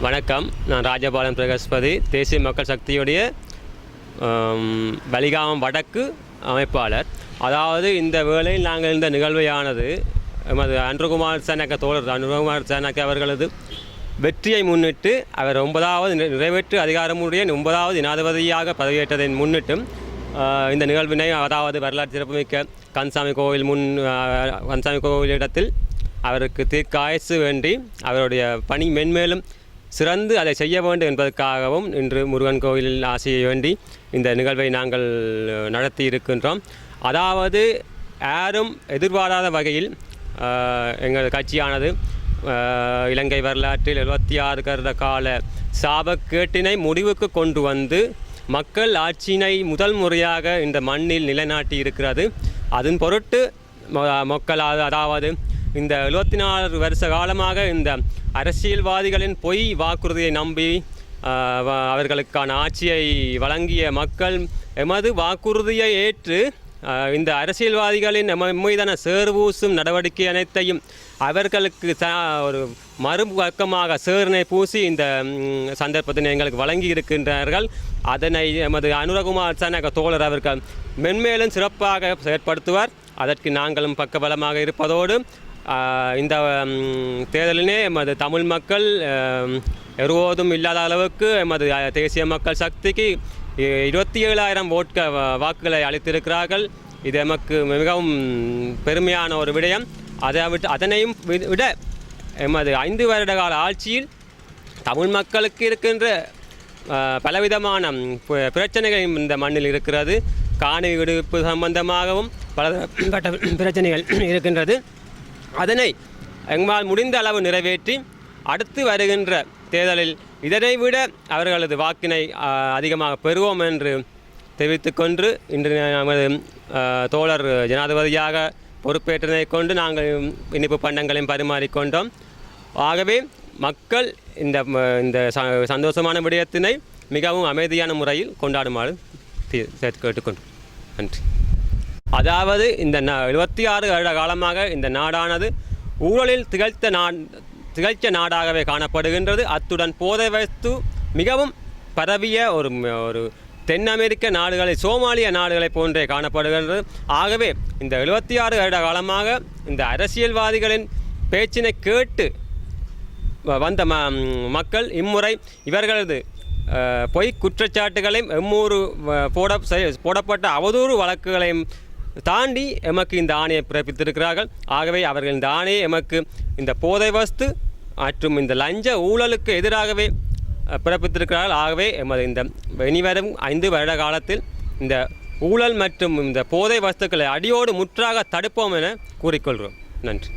வணக்கம். நான் ராஜபாலன் பிரகஸ்பதி தேசிய மக்கள் சக்தியுடைய வலிகாமம் வடக்கு அமைப்பாளர். அதாவது இந்த வேளையில் நாங்கள் இந்த நிகழ்வையானது எமது அன்றுகுமார் சேனக்க தோழர் அன்றுகுமார் சேனக்க அவர்களது வெற்றியை முன்னிட்டு அவர் ஒன்பதாவது நிறை- நிறைவேற்று அதிகாரமுடைய ஒன்பதாவது ஜனாதிபதியாக பதவியேற்றதை முன்னிட்டும் இந்த நிகழ்வினை அதாவது வரலாற்று சிறப்புமிக்க கன்சாமி கோவில் முன் ஆஹ், கன்சாமி கோவில் இடத்தில் அவருக்கு தீர்க்காயசு வேண்டி அவருடைய பணி மென்மேலும் சிறந்து அதை செய்ய வேண்டும் என்பதற்காகவும் இன்று முருகன் கோவிலில் ஆசையை வேண்டி இந்த நிகழ்வை நாங்கள் நடத்தி இருக்கின்றோம். அதாவது யாரும் எதிர்பாராத வகையில் எங்கள் கட்சியானது இலங்கை வரலாற்றில் எழுபத்தி ஆறு கருத கால சாபக்கேட்டினை முடிவுக்கு கொண்டு வந்து மக்கள் ஆட்சியினை முதல் முறையாக இந்த மண்ணில் நிலைநாட்டி இருக்கிறது அதன் பொருட்டு ம- மக்கள் அதாவது இந்த எழுபத்தி நாலு வருஷ காலமாக இந்த அரசியல்வாதிகளின் பொய் வாக்குறுதியை நம்பி அவர்களுக்கான ஆட்சியை வழங்கிய மக்கள் எமது வாக்குறுதியை ஏற்று இந்த அரசியல்வாதிகளின் எம மீதான சேர்வூசும் நடவடிக்கை அனைத்தையும் அவர்களுக்கு ச ஒரு மறுபக்கமாக சேர்னை பூசி இந்த சந்தர்ப்பத்தினை எங்களுக்கு வழங்கி இருக்கின்றார்கள். அதனை எமது அனுரகுமார் சனக தோழர் அவர்கள் மென்மேலும் சிறப்பாக செயற்படுத்துவார். அதற்கு நாங்களும் பக்கபலமாக இருப்பதோடு இந்த தேர்தலினே எமது தமிழ் மக்கள் எருவோதும் ஒருபோதும் இல்லாத அளவுக்கு எமது தேசிய மக்கள் சக்திக்கு இருபத்தி ஏழாயிரம் ஓட்க வ- வாக்குகளை அளித்திருக்கிறார்கள். இது எமக்கு மிகவும் பெருமையான ஒரு விடயம். அதை விட்டு அதனையும் வி- விட எமது ஐந்து வருட கால ஆட்சியில் தமிழ் மக்களுக்கு இருக்கின்ற பலவிதமான ம், பிரச்சனைகள் இந்த மண்ணில் இருக்கிறது. காணி விடுவிப்பு சம்பந்தமாகவும் பல பிரச்சனைகள் இருக்கின்றது. அதனை எங்களால் முடிந்த அளவு நிறைவேற்றி அடுத்து வருகின்ற தேர்தலில் இதனை விட அவர்களது வாக்கினை அதிகமாக பெறுவோம் என்று தெரிவித்துக்கொண்டு இன்று நமது தோழர் ஜனாதிபதியாக பொறுப்பேற்றதை கொண்டு நாங்கள் இனிப்பு பண்டங்களையும் பரிமாறிக்கொண்டோம் ஆகவே மக்கள் இந்த இந்த ச- சந்தோஷமான விடயத்தினை மிகவும் அமைதியான முறையில் கொண்டாடுமாறு கேட்டுக்கொண்டு நன்றி. அதாவது இந்த ந எழுபத்தி ஆறு வருட காலமாக இந்த நாடானது ஊழலில் திகழ்த்த நா திகழ்ச்ச நாடாகவே காணப்படுகின்றது. அத்துடன் போதை வஸ்து மிகவும் பரவிய ஒரு ஒரு தென் அமெரிக்க நாடுகளை சோமாலிய நாடுகளை போன்றே காணப்படுகின்றது. ஆகவே இந்த எழுபத்தி ஆறு வருட காலமாக இந்த அரசியல்வாதிகளின் பேச்சினை கேட்டு வந்த ம மக்கள் இம்முறை இவர்களது பொய் குற்றச்சாட்டுகளையும் எம்மூறு போட செய்- போடப்பட்ட அவதூறு வழக்குகளையும் தாண்டி எமக்கு இந்த ஆணையை பிறப்பித்திருக்கிறார்கள். ஆகவே அவர்கள் இந்த ஆணையை எமக்கு இந்த போதை வஸ்து மற்றும் இந்த லஞ்ச ஊழலுக்கு எதிராகவே பிறப்பித்திருக்கிறார்கள். ஆகவே எமது இந்த இனிவரும் ஐந்து வருட காலத்தில் இந்த ஊழல் மற்றும் இந்த போதை வஸ்துக்களை அடியோடு முற்றாக தடுப்போம் என கூறிக்கொள்கிறோம். நன்றி.